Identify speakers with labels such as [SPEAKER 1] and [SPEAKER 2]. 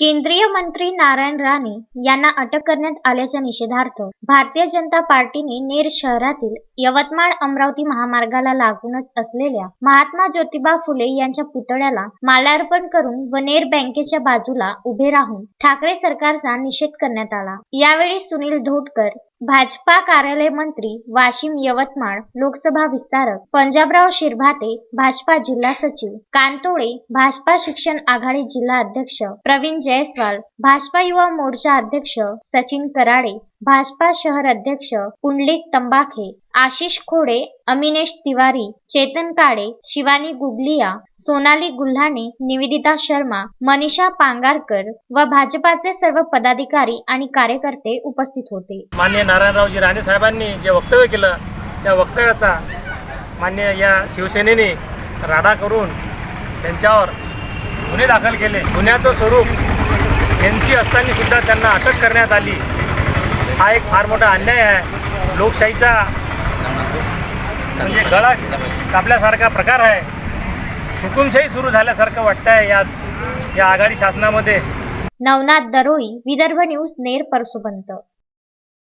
[SPEAKER 1] केंद्रीय मंत्री नारायण राणे यांना अटक करण्यात आल्याच्या निषेधार्थ भारतीय जनता पार्टीने नेर शहरातील यवतमाळ अमरावती महामार्गाला लागूनच असलेल्या महात्मा ज्योतिबा फुले यांच्या पुतळ्याला माल्यार्पण करून व नेर बँकेच्या बाजूला उभे राहून ठाकरे सरकारचा निषेध करण्यात आला. यावेळी सुनील धोटकर भाजपा कार्यालय मंत्री वाशिम यवतमाळ लोकसभा विस्तारक पंजाबराव शिरभाते भाजपा जिल्हा सचिव कांतोळे भाजपा शिक्षण आघाडी जिल्हा अध्यक्ष प्रवीण जयस्वाल भाजपा युवा मोर्चा अध्यक्ष सचिन कराडे भाजपा शहर अध्यक्ष पुंडलिक तंबाखे आशिष खोडे अमिनेश तिवारी चेतन काळे शिवानी गुगलिया सोनाली गुल्हाणे निवेदिता शर्मा मनीषा पांगारकर व भाजपाचे सर्व पदाधिकारी आणि कार्यकर्ते उपस्थित होते.
[SPEAKER 2] मान्य नारायणरावजी राणे साहेबांनी जे वक्तव्य केलं त्या वक्तव्याचा मान्य या शिवसेनेने राडा करून त्यांच्यावर गुन्हे दाखल केले. गुन्ह्याचं स्वरूप एन सी असताना सुद्धा त्यांना अटक करण्यात आली. हा एक फार मोठा अन्याय आहे. लोकशाहीचा म्हणजे गळा कापल्यासारखा प्रकार आहे. हुकुमशाही सुरू झाल्यासारखं वाटतंय या या आघाडी शासनामध्ये.
[SPEAKER 1] नवनाथ दरोई विदर्भ न्यूज नेर परसुबंत.